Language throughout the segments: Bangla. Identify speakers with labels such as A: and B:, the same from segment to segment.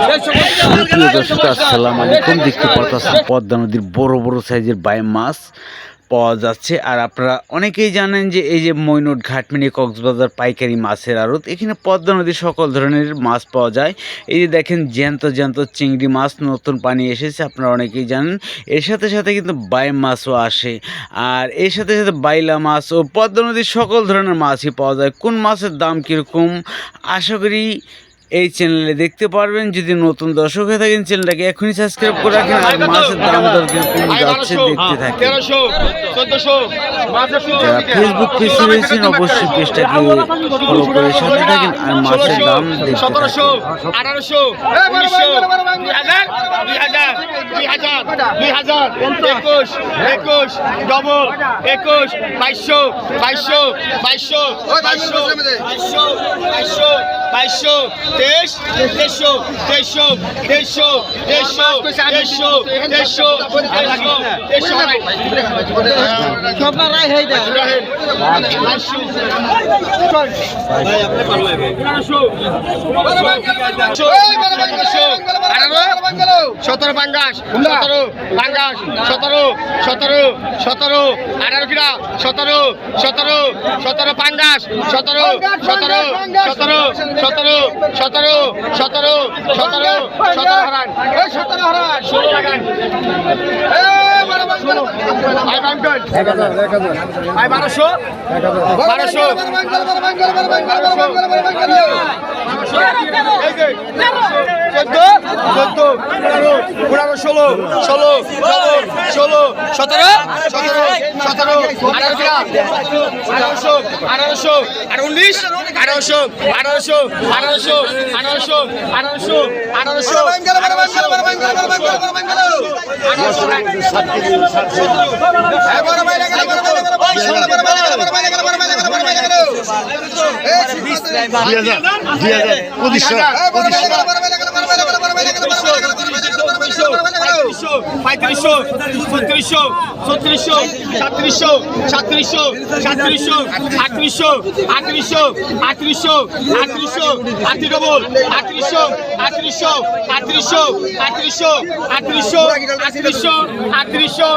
A: সুপ্রিয় দর্শক, আসসালামু আলাইকুম। দেখতে পাচ্ছেন পদ্মা নদীর বড় বড় সাইজের বাই মাছ পাওয়া যাচ্ছে। আর আপনারা অনেকেই জানেন যে এই যে মৈনট ঘাটমিনি কক্সবাজার, পাইকারি মাছের আড়ত, এখানে পদ্মা নদীর সকল ধরনের মাছ পাওয়া যায়। এই যে দেখেন জ্যান্ত জ্যান্ত চিংড়ি মাছ নতুন পানি এসেছে, আপনারা অনেকেই জানেন। এর সাথে সাথে কিন্তু বাই মাছও আসে। আর এর সাথে সাথে বাইলা মাছ ও পদ্মা নদীর সকল ধরনের মাছই পাওয়া যায়। কোন মাছের দাম কীরকম? আশা করি এই চ্যানেলে দেখতে পারবেন যদি নতুন দর্শক হয়ে থাকেন চ্যানেলটাকে এখনই সাবস্ক্রাইব করে রাখেন আর মাছের দাম দর কিন্তু যাচ্ছে দেখতে থাকেন। যারা ফেসবুক পেজে রয়েছেন অবশ্যই পেজটাকে ফলো করে সাথে থাকেন আর মাছের দাম দেখতে
B: একুশ একুশ ডবল একুশ বাইশশো বাইশশো বাইশশো বাইশশো বাইশশো বাইশশো বাইশশো তেইশ তেইশশো তেইশশো তেইশশো তেইশশো তেইশশো তেইশশো তেইশশো তেইশশো সতেরো পাঙ্গাস সতেরো পাঙ্গাস সতেরো সতেরো সতেরো আঠারো কিনা সতেরো সতেরো সতেরো পাঙ্গাস সতেরো সতেরো সতেরো সতেরো সতেরো সতেরো সতেরো সতেরো হারান। সতেরো হারান। ষোলো লাগান। বারোশো? বারোশো। ষোলো ষোলো ষোলো সতেরো? সতেরো সতেরো। আঠারোশো আঠারোশো আঠারোশো আর উনিশ আঠারোশো আঠারোশো আঠারোশো আঠারোশো আঠারোশো আঠারোশো পঁয়ত্রিশশো ছত্রিশশো ছত্রিশশো সাতত্রিশশো সাতত্রিশশো সাতত্রিশশো আটত্রিশশো আটত্রিশশো আটত্রিশশো আটত্রিশশো আটটি ডবল আটত্রিশশো আটত্রিশশো আটত্রিশশো আটত্রিশশো আটত্রিশশো আটত্রিশশো আটত্রিশশো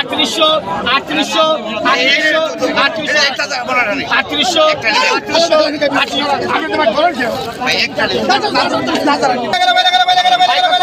B: আটত্রিশশো আটত্রিশশো আটত্রিশশো আটত্রিশশো আটত্রিশশো আটত্রিশশো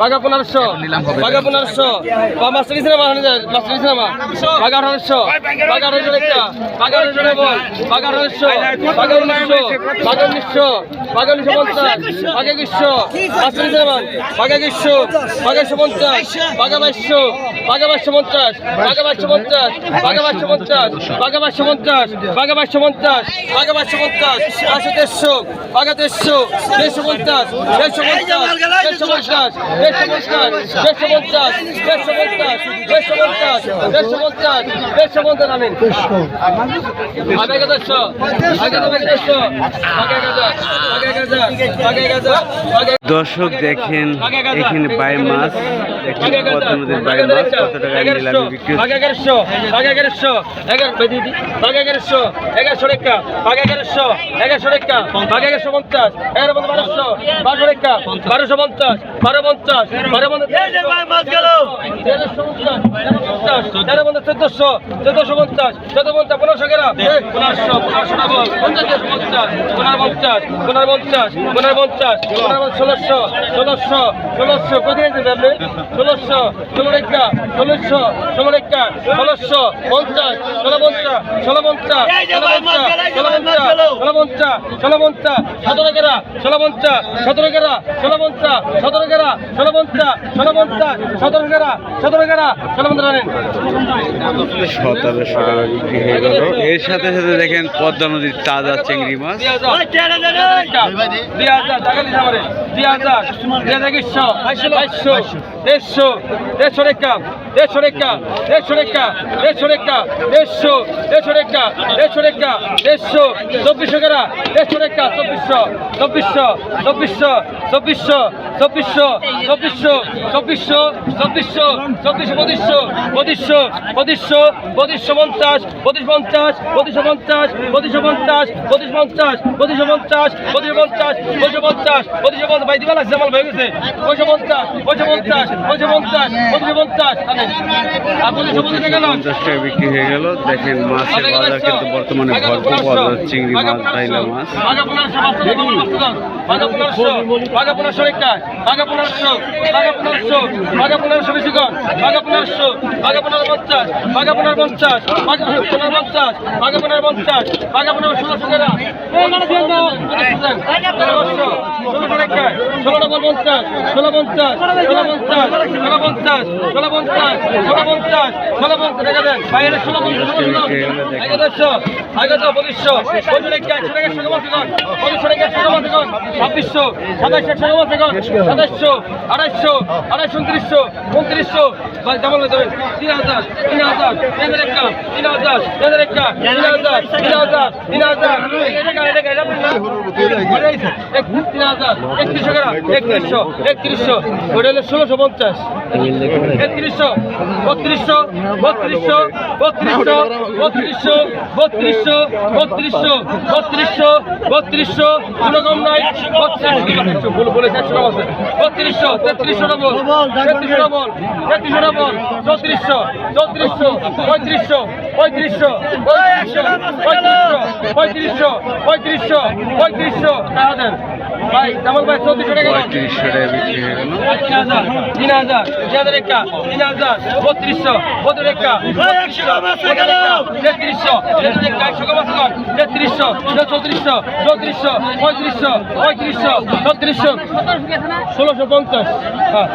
C: বাঘা পনেরোশো বাঘা পনেরোশো। বা মাস্টার কিছু মাস্টার সিনেমা পাগা আঠারোশো পাগা আঠারোশো একটা পাগা আঠারোশো ডবল আঠারোশো পাগা উনিশশো পাগা উনিশশো পাগা উনিশশো পঞ্চাশ পাগা একশো মাস্টার সিনেমা পাগা একশো পাগা একশো পঞ্চাশ পাগা বাইশশো পাগা বাইশশো পঞ্চাশ পাগা বাইশশো পঞ্চাশ পাগা বাইশশো পঞ্চাশ পাগা বাইশশো পঞ্চাশ পাগা বাইশশো পঞ্চাশ পাগা বাইশশো পঞ্চাশ পাঁচশো তেরশো পাগা তেরশো তেরশো পঞ্চাশ তেরশো পঞ্চাশ তেরশো পঞ্চাশ দেড়শো পঞ্চাশ দেড়শো পঞ্চাশ দেড়শো পঞ্চাশ দেড়শো পঞ্চাশ দেড়শো পঞ্চাশ দেড়শো পঞ্চাশ আমিন আগে দেড়শো আগে দেড়শো হাজার আগে
A: দর্শক দেখেন এখানে বাই মাছ এখানে বাই মাছ কত টাকা নিলামে বিক্রি
C: এগারোশো এগারোশো এগারোশো এগারোশো রেখা এগারোশো এগারোশো রেখা এগারোশো পঞ্চাশ এগারো পঞ্চাশ বারোশো বারোশো রেখা বারোশো পঞ্চাশ বারো পঞ্চাশ তেরো পঞ্চাশ চোদ্দশো চোদ্দশো পঞ্চাশ চোদ্দ পঞ্চাশ পনেরোশো গ্রাম পনেরোশো পনেরোশো পঞ্চাশ পঞ্চাশ পনেরো পঞ্চাশ পনেরো পঞ্চাশ পনেরো পঞ্চাশ ষোলোশো ষোলোশো ষোলোশো কোথায় আপনি ষোলোশো ষোলো রেখা ষোলোশো ষোলো রেখা ষোলোশো পঞ্চাশ ষোলো পঞ্চাশ ষোলো পঞ্চাশ ষোলো পঞ্চাশ ষোলো পঞ্চাশ ষোলো পঞ্চাশ ষোলো পঞ্চাশ সতেরো গেরা ষোলো পঞ্চাশ সতেরো গেরা ষোলো পঞ্চাশ সতেরো গেরা ষোলো পঞ্চাশ ষোলো পঞ্চাশ সতেরো গেরা সতেরো গেরা ষোলো পঞ্চাশ আনেন
A: সতেরোশো টাকা বিক্রি হয়ে গেল এর সাথে সাথে দেখেন পদ্মা নদীর তাজা চিংড়ি মাছ
C: দুই হাজার টাকা দিতে পারে দুই হাজার দুই হাজার একুশশো, বাইশশো, দেড়শো দেড়শো রেখা দেড়শো রেখা দেড়শো রেখা দেড়শো রেখা, দেড়শো দেড়শো রেখা দেড়শো রেখা, দেড়শো, চব্বিশশো কেরা, দেড়শো রেখা, চব্বিশশো চব্বিশশো চব্বিশশো চব্বিশশো চব্বিশশো চব্বিশশো চব্বিশশো চব্বিশশো চব্বিশশো পঁচিশশো পঁচিশশো পঁচিশশো পঁচিশশো পঞ্চাশ পঁচিশ পঞ্চাশ পঁচিশশো পঞ্চাশ পঁচিশশো পঞ্চাশ পঁচিশ পঞ্চাশ পঁচিশশো পঞ্চাশ পঞ্চাশ পঁচিশশো পঞ্চাশ পঁচিশশো পঞ্চাশ ভাই দিবা লাগছে আমার হয়ে গেছে পঁচিশশো পঞ্চাশ পঁচিশশো পঞ্চাশ পঁচিশশো পঞ্চাশ পঁচিশশো পঞ্চাশ পঁচিশশো টাকা
A: বিক্রি হয়ে গেল দেখেন মাছের বাজার কিন্তু বর্তমানে ভরপুর পাওয়া চিংড়ি মাছ বাইলা মাছ
C: পনেরোশো পনেরোশো পনেরোশো পনেরোশো বাঘা পনেরোশো বেশিগণ বাঘা পনেরোশো বাঘা পনেরো পঞ্চাশ বাঘা পনেরো পঞ্চাশ বাঘা পনেরো পঞ্চাশ বাঘা পনেরো পঞ্চাশ বাঘা পনেরো ষোলোশো কেরা ষোলো ডবল পঞ্চাশ ষোলো পঞ্চাশ ষোলো পঞ্চাশ ষোলো পঞ্চাশ ষোলো পঞ্চাশ ষোলো পঞ্চাশ ষোলো পঞ্চাশ দেখা দেন বাইরে ষোলো পঞ্চাশ ছাব্বিশশো সাতাশশো আড়াইশো আড়াইশো উনত্রিশশো উনত্রিশশো যেমন দেবেন তিন হাজার তিন হাজার তিন হাজার একটা তিন হাজার তিন হাজার একটা তিন হাজার তিন হাজার তিন হাজার। তিন হাজার একত্রিশশো টাকা একত্রিশশো একত্রিশশো। ওটা হলো ষোলোশো পঞ্চাশ। একত্রিশশো বত্রিশশো বত্রিশশো বত্রিশশো বত্রিশশো বত্রিশশো বত্রিশশো বত্রিশশো বত্রিশশো। কোনো কম নাই। বত্রিশশো বলে বলে একশো টাকা আছে। বত্রিশশো তেত্রিশশো ডবল তেত্রিশশো ডবল তেত্রিশশো ডবল চৌত্রিশশো চৌত্রিশশো পঁয়ত্রিশশো পঁয়ত্রিশশো পঁয়ত্রিশশো পঁয়ত্রিশশো পঁয়ত্রিশশো পঁয়ত্রিশশো দেন ভাই তেমন ভাই চৌত্রিশশো টাকা।
A: পঁয়ত্রিশশো টাকা বিক্রি হয়ে গেল।
C: তিন হাজার তিন হাজার তিন হাজার একা তিন হাজার বত্রিশশো বত্রিশ একা তেত্রিশশো একশো কমাস কর। তেত্রিশশো চৌত্রিশশো চৌত্রিশশো পঁয়ত্রিশশো পঁয়ত্রিশশো ছত্রিশশো ষোলোশো পঞ্চাশ। হ্যাঁ।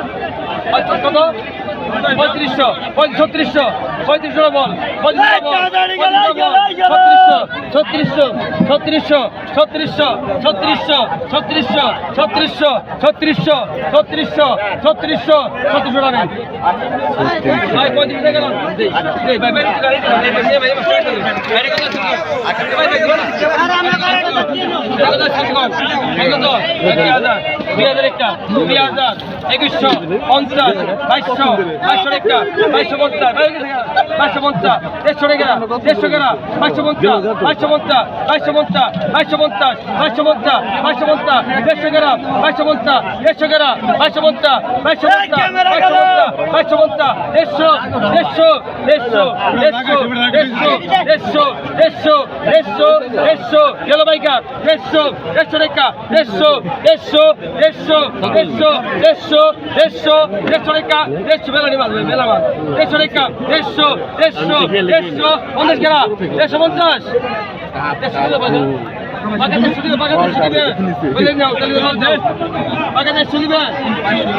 C: কত পঁয়ত্রিশশো ছত্রিশশো পঁয়ত্রিশশো বল ছত্রিশশো ছত্রিশশো ছত্রিশশো ছত্রিশশো ছত্রিশশো ছত্রিশশো ছত্রিশশো ছত্রিশশো ছত্রিশশো ছত্রিশশো ছত্রিশশো টাকা পঁয়ত্রিশ টাকা দুই হাজার, একটা, দুই হাজার, একুশশো, পঞ্চাশ, বাইশশো, বাইশশো একটা, বাইশশো পঞ্চাশ, বাইশশো পঞ্চাশ, দেড়শো টাকা, দেড়শো টাকা, বাইশশো পঞ্চাশ, বাইশশো পঞ্চাশ, বাইশশো পঞ্চাশ, বাইশশো পঞ্চাশ, বাইশশো পঞ্চাশ, বাইশশো পঞ্চাশ, দেড়শো টাকা, বাইশশো পঞ্চাশ, দেড়শো টাকা, বাইশশো পঞ্চাশ, বাইশশো পঞ্চাশ, বাইশশো পঞ্চাশ, দেড়শো, দেড়শো, দেড়শো, দেড়শো, দেড়শো, দেড়শো, দেড়শো, দেড়শো, গেল বাইকার, দেড়শো, দেড়শো টাকা, দেড়শো, দেড়শো, দেড়শো দেড়শো দেড়শো দেড়শো দেড়শো রেখা দেড়শো মেলানি মাছ মেলাবাদ দেড়শো রেখা দেড়শো দেড়শো দেড়শো পঞ্চাশ খেলা দেড়শো পঞ্চাশ বাগানের শুনিবে বাগানের শুনিবে বুঝলেন না তাহলে বলছেন বাগানের শুনিবে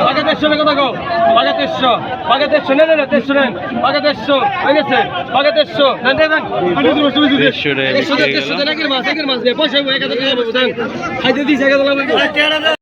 C: বাগানের শুনে কথা গো বাগানের শো বাগানের শুনে না তে শুনেন বাগানের শো হয়ে গেছে বাগানের শো
A: না দেন
C: আমি
A: তো শুনে
C: দিছি
A: শুনে
C: শুনে নাকি মাছ নাকি মাছ পয়সা এক হাজার টাকা বুঝেন খাইতে দিছি এক হাজার টাকা